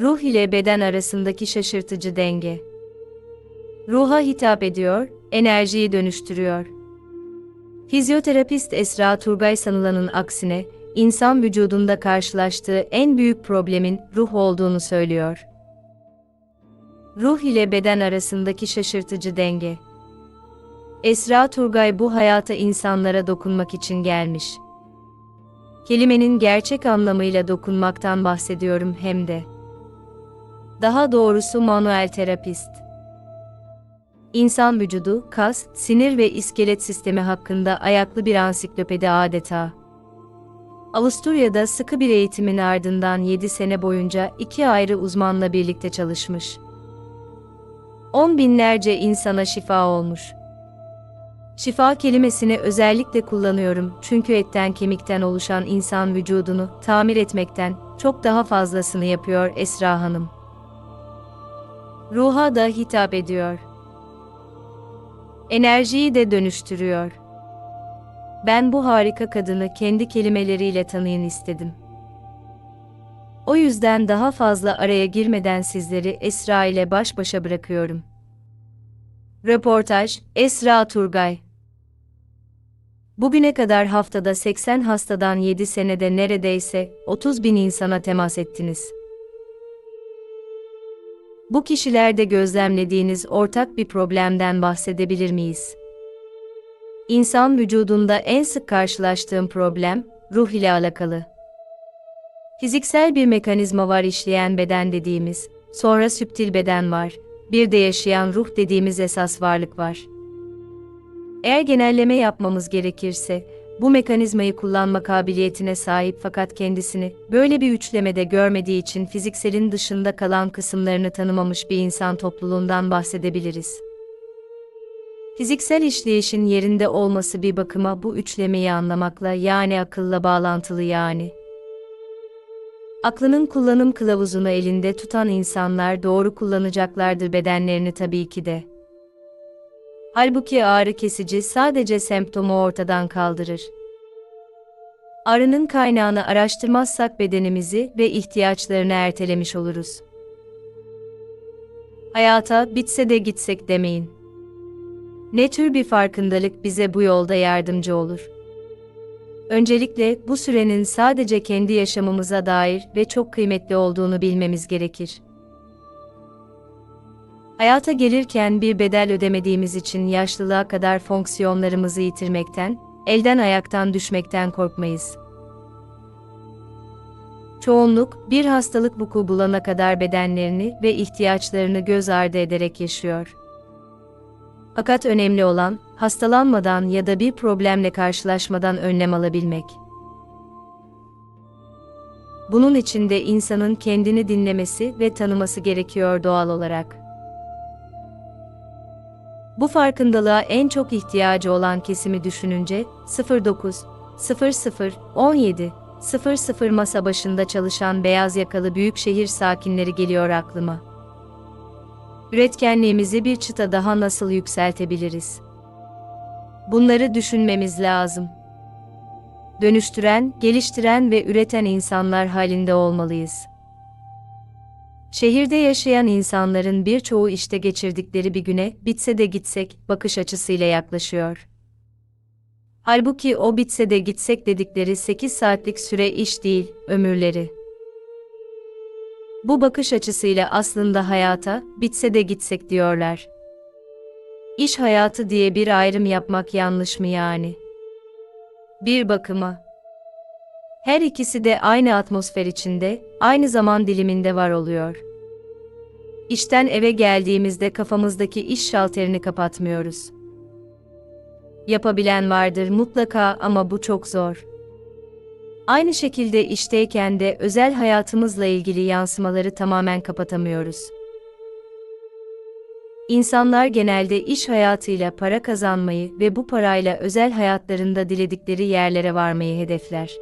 Ruh ile beden arasındaki şaşırtıcı denge. Ruha hitap ediyor, enerjiyi dönüştürüyor. Fizyoterapist Esra Turgay sanılanın aksine, insan vücudunda karşılaştığı en büyük problemin ruh olduğunu söylüyor. Ruh ile beden arasındaki şaşırtıcı denge. Esra Turgay bu hayata insanlara dokunmak için gelmiş. Kelimenin gerçek anlamıyla dokunmaktan bahsediyorum hem de. Daha doğrusu manuel terapist. İnsan vücudu, kas, sinir ve iskelet sistemi hakkında ayaklı bir ansiklopedi adeta. Avusturya'da sıkı bir eğitimin ardından 7 sene boyunca iki ayrı uzmanla birlikte çalışmış. On binlerce insana şifa olmuş. Şifa kelimesini özellikle kullanıyorum çünkü etten kemikten oluşan insan vücudunu tamir etmekten çok daha fazlasını yapıyor Esra Hanım. Ruha da hitap ediyor. Enerjiyi de dönüştürüyor. Ben bu harika kadını kendi kelimeleriyle tanıyın istedim. O yüzden daha fazla araya girmeden sizleri Esra ile baş başa bırakıyorum. Röportaj Esra Turgay Bugüne kadar haftada 80 hastadan 7 senede neredeyse 30 bin insana temas ettiniz. Bu kişilerde gözlemlediğiniz ortak bir problemden bahsedebilir miyiz? İnsan vücudunda en sık karşılaştığım problem, ruh ile alakalı. Fiziksel bir mekanizma var işleyen beden dediğimiz, sonra süptil beden var, bir de yaşayan ruh dediğimiz esas varlık var. Eğer genelleme yapmamız gerekirse, bu mekanizmayı kullanma kabiliyetine sahip fakat kendisini böyle bir üçlemede görmediği için fizikselin dışında kalan kısımlarını tanımamış bir insan topluluğundan bahsedebiliriz. Fiziksel işleyişin yerinde olması bir bakıma bu üçlemeyi anlamakla yani akılla bağlantılı yani. Aklının kullanım kılavuzunu elinde tutan insanlar doğru kullanacaklardır bedenlerini tabii ki de. Halbuki ağrı kesici sadece semptomu ortadan kaldırır. Ağrının kaynağını araştırmazsak bedenimizi ve ihtiyaçlarını ertelemiş oluruz. Hayata bitse de gitsek demeyin. Ne tür bir farkındalık bize bu yolda yardımcı olur? Öncelikle bu sürenin sadece kendi yaşamımıza dair ve çok kıymetli olduğunu bilmemiz gerekir. Hayata gelirken bir bedel ödemediğimiz için yaşlılığa kadar fonksiyonlarımızı yitirmekten, elden ayaktan düşmekten korkmayız. Çoğunluk bir hastalık vuku bulana kadar bedenlerini ve ihtiyaçlarını göz ardı ederek yaşıyor. Fakat önemli olan, hastalanmadan ya da bir problemle karşılaşmadan önlem alabilmek. Bunun için de insanın kendini dinlemesi ve tanıması gerekiyor doğal olarak. Bu farkındalığa en çok ihtiyacı olan kesimi düşününce 09 00 17 00 masa başında çalışan beyaz yakalı büyük şehir sakinleri geliyor aklıma. Üretkenliğimizi bir çıta daha nasıl yükseltebiliriz? Bunları düşünmemiz lazım. Dönüştüren, geliştiren ve üreten insanlar halinde olmalıyız. Şehirde yaşayan insanların birçoğu işte geçirdikleri bir güne bitse de gitsek bakış açısıyla yaklaşıyor. Halbuki o bitse de gitsek dedikleri 8 saatlik süre iş değil, ömürleri. Bu bakış açısıyla aslında hayata bitse de gitsek diyorlar. İş hayatı diye bir ayrım yapmak yanlış mı yani? Bir bakıma. Her ikisi de aynı atmosfer içinde, aynı zaman diliminde var oluyor. İşten eve geldiğimizde kafamızdaki iş şalterini kapatmıyoruz. Yapabilen vardır mutlaka ama bu çok zor. Aynı şekilde işteyken de özel hayatımızla ilgili yansımaları tamamen kapatamıyoruz. İnsanlar genelde iş hayatıyla para kazanmayı ve bu parayla özel hayatlarında diledikleri yerlere varmayı hedefler.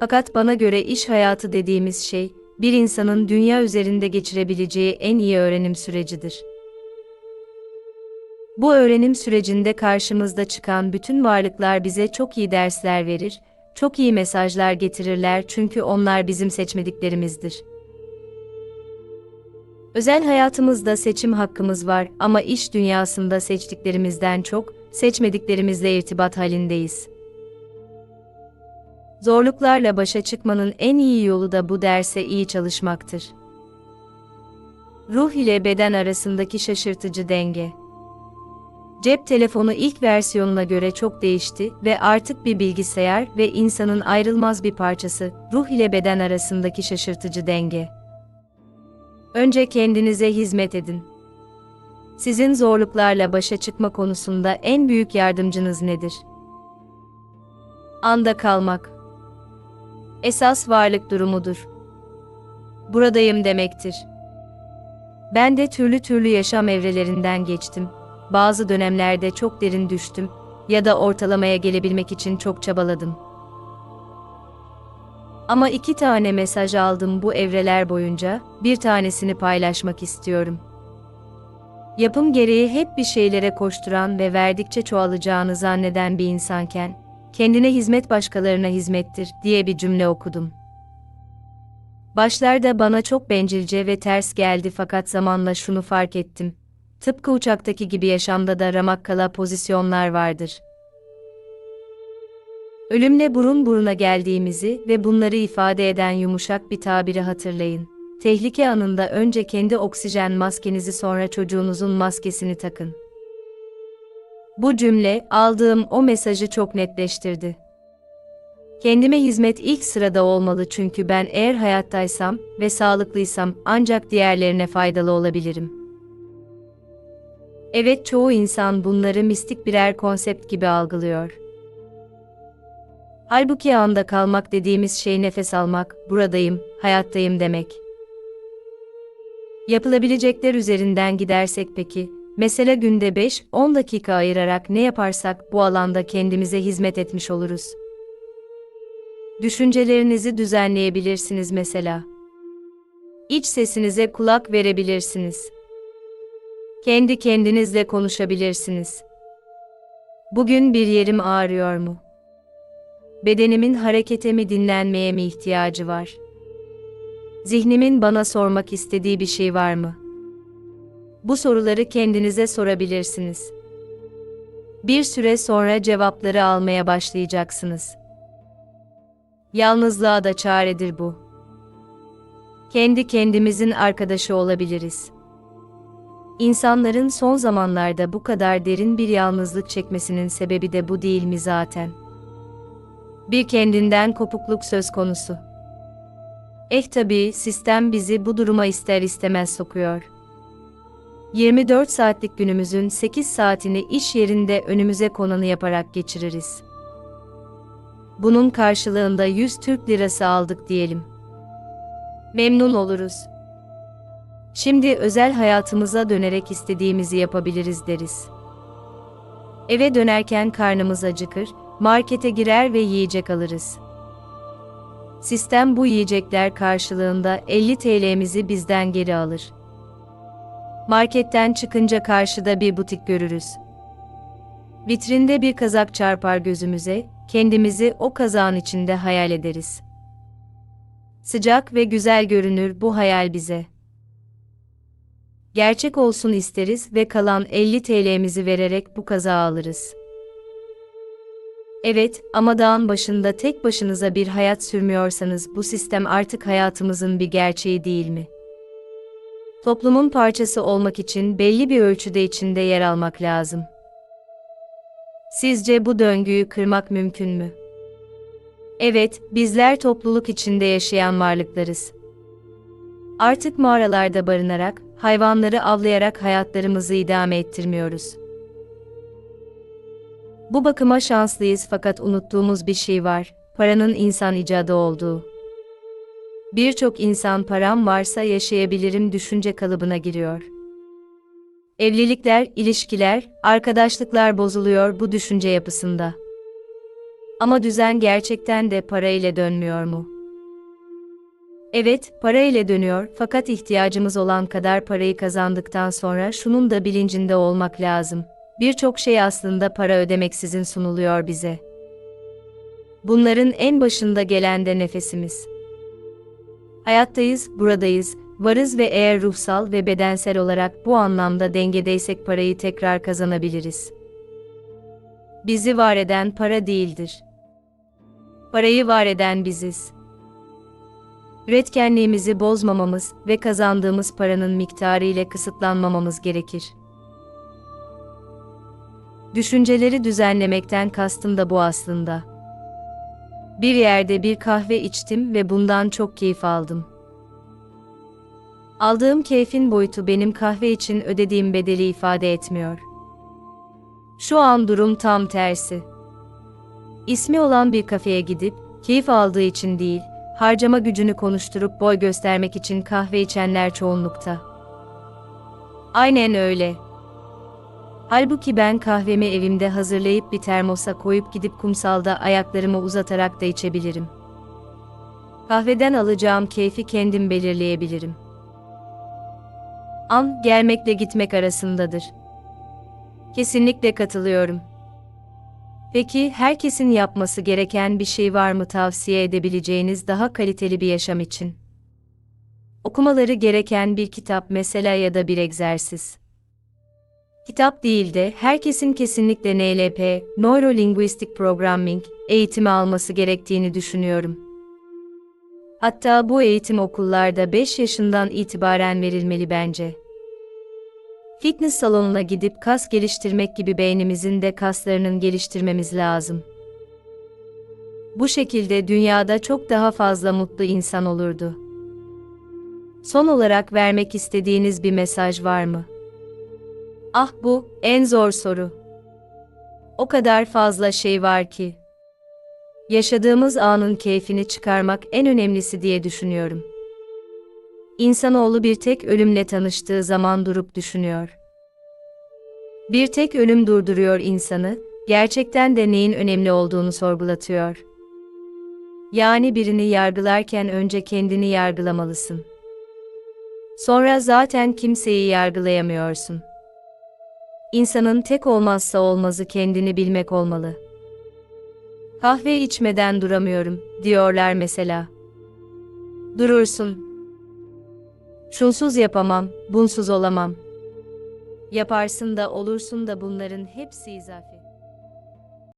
Fakat bana göre iş hayatı dediğimiz şey, bir insanın dünya üzerinde geçirebileceği en iyi öğrenim sürecidir. Bu öğrenim sürecinde karşımızda çıkan bütün varlıklar bize çok iyi dersler verir, çok iyi mesajlar getirirler çünkü onlar bizim seçmediklerimizdir. Özel hayatımızda seçim hakkımız var ama iş dünyasında seçtiklerimizden çok, seçmediklerimizle irtibat halindeyiz. Zorluklarla başa çıkmanın en iyi yolu da bu derse iyi çalışmaktır. Ruh ile beden arasındaki şaşırtıcı denge. Cep telefonu ilk versiyonuna göre çok değişti ve artık bir bilgisayar ve insanın ayrılmaz bir parçası. Ruh ile beden arasındaki şaşırtıcı denge. Önce kendinize hizmet edin. Sizin zorluklarla başa çıkma konusunda en büyük yardımcınız nedir? Anda kalmak. Esas varlık durumudur. Buradayım demektir. Ben de türlü türlü yaşam evrelerinden geçtim. Bazı dönemlerde çok derin düştüm ya da ortalamaya gelebilmek için çok çabaladım. Ama iki tane mesaj aldım bu evreler boyunca, bir tanesini paylaşmak istiyorum. Yapım gereği hep bir şeylere koşturan ve verdikçe çoğalacağını zanneden bir insanken, kendine hizmet başkalarına hizmettir diye bir cümle okudum. Başlarda bana çok bencilce ve ters geldi fakat zamanla şunu fark ettim. Tıpkı uçaktaki gibi yaşamda da ramakkala pozisyonlar vardır. Ölümle burun buruna geldiğimizi ve bunları ifade eden yumuşak bir tabiri hatırlayın. Tehlike anında önce kendi oksijen maskenizi sonra çocuğunuzun maskesini takın. Bu cümle aldığım o mesajı çok netleştirdi. Kendime hizmet ilk sırada olmalı çünkü ben eğer hayattaysam ve sağlıklıysam ancak diğerlerine faydalı olabilirim. Evet çoğu insan bunları mistik birer konsept gibi algılıyor. Halbuki anda kalmak dediğimiz şey nefes almak, buradayım, hayattayım demek. Yapılabilecekler üzerinden gidersek peki, mesela günde 5-10 dakika ayırarak ne yaparsak bu alanda kendimize hizmet etmiş oluruz. Düşüncelerinizi düzenleyebilirsiniz mesela. İç sesinize kulak verebilirsiniz. Kendi kendinizle konuşabilirsiniz. Bugün bir yerim ağrıyor mu? Bedenimin harekete mi dinlenmeye mi ihtiyacı var? Zihnimin bana sormak istediği bir şey var mı? Bu soruları kendinize sorabilirsiniz. Bir süre sonra cevapları almaya başlayacaksınız. Yalnızlığa da çaredir bu. Kendi kendimizin arkadaşı olabiliriz. İnsanların son zamanlarda bu kadar derin bir yalnızlık çekmesinin sebebi de bu değil mi zaten? Bir kendinden kopukluk söz konusu. Eh tabii sistem bizi bu duruma ister istemez sokuyor. 24 saatlik günümüzün 8 saatini iş yerinde önümüze konanı yaparak geçiririz. Bunun karşılığında 100 Türk lirası aldık diyelim. Memnun oluruz. Şimdi özel hayatımıza dönerek istediğimizi yapabiliriz deriz. Eve dönerken karnımız acıkır, markete girer ve yiyecek alırız. Sistem bu yiyecekler karşılığında 50 TL'mizi bizden geri alır. Marketten çıkınca karşıda bir butik görürüz. Vitrinde bir kazak çarpar gözümüze, kendimizi o kazağın içinde hayal ederiz. Sıcak ve güzel görünür bu hayal bize. Gerçek olsun isteriz ve kalan 50 TL'mizi vererek bu kazağı alırız. Evet, ama dağın başında tek başınıza bir hayat sürmüyorsanız bu sistem artık hayatımızın bir gerçeği değil mi? Toplumun parçası olmak için belli bir ölçüde içinde yer almak lazım. Sizce bu döngüyü kırmak mümkün mü? Evet, bizler topluluk içinde yaşayan varlıklarız. Artık mağaralarda barınarak, hayvanları avlayarak hayatlarımızı idame ettirmiyoruz. Bu bakıma şanslıyız fakat unuttuğumuz bir şey var, paranın insan icadı olduğu. Birçok insan param varsa yaşayabilirim düşünce kalıbına giriyor. Evlilikler, ilişkiler, arkadaşlıklar bozuluyor bu düşünce yapısında. Ama düzen gerçekten de para ile dönmüyor mu? Evet, para ile dönüyor fakat ihtiyacımız olan kadar parayı kazandıktan sonra şunun da bilincinde olmak lazım. Birçok şey aslında para ödemeksizin sunuluyor bize. Bunların en başında gelen de nefesimiz. Hayattayız, buradayız, varız ve eğer ruhsal ve bedensel olarak bu anlamda dengedeysek parayı tekrar kazanabiliriz. Bizi var eden para değildir. Parayı var eden biziz. Üretkenliğimizi bozmamamız ve kazandığımız paranın miktarı ile kısıtlanmamamız gerekir. Düşünceleri düzenlemekten kastım da bu aslında. Bir yerde bir kahve içtim ve bundan çok keyif aldım. Aldığım keyfin boyutu benim kahve için ödediğim bedeli ifade etmiyor. Şu an durum tam tersi. İsmi olan bir kafeye gidip, keyif aldığı için değil, harcama gücünü konuşturup boy göstermek için kahve içenler çoğunlukta. Aynen öyle. Halbuki ben kahvemi evimde hazırlayıp bir termosa koyup gidip kumsalda ayaklarımı uzatarak da içebilirim. Kahveden alacağım keyfi kendim belirleyebilirim. An, gelmekle gitmek arasındadır. Kesinlikle katılıyorum. Peki herkesin yapması gereken bir şey var mı tavsiye edebileceğiniz daha kaliteli bir yaşam için? Okumaları gereken bir kitap mesela ya da bir egzersiz. Kitap değil de herkesin kesinlikle NLP, Neuro Linguistic Programming eğitimi alması gerektiğini düşünüyorum. Hatta bu eğitim okullarda 5 yaşından itibaren verilmeli bence. Fitness salonuna gidip kas geliştirmek gibi beynimizin de kaslarının geliştirmemiz lazım. Bu şekilde dünyada çok daha fazla mutlu insan olurdu. Son olarak vermek istediğiniz bir mesaj var mı? Ah bu en zor soru. O kadar fazla şey var ki. Yaşadığımız anın keyfini çıkarmak en önemlisi diye düşünüyorum. İnsanoğlu bir tek ölümle tanıştığı zaman durup düşünüyor. Bir tek ölüm durduruyor insanı, gerçekten de neyin önemli olduğunu sorgulatıyor. Yani birini yargılarken önce kendini yargılamalısın. Sonra zaten kimseyi yargılayamıyorsun. İnsanın tek olmazsa olmazı kendini bilmek olmalı. Kahve içmeden duramıyorum, diyorlar mesela. Durursun. Şunsuz yapamam, bunsuz olamam. Yaparsın da olursun da bunların hepsi izafe.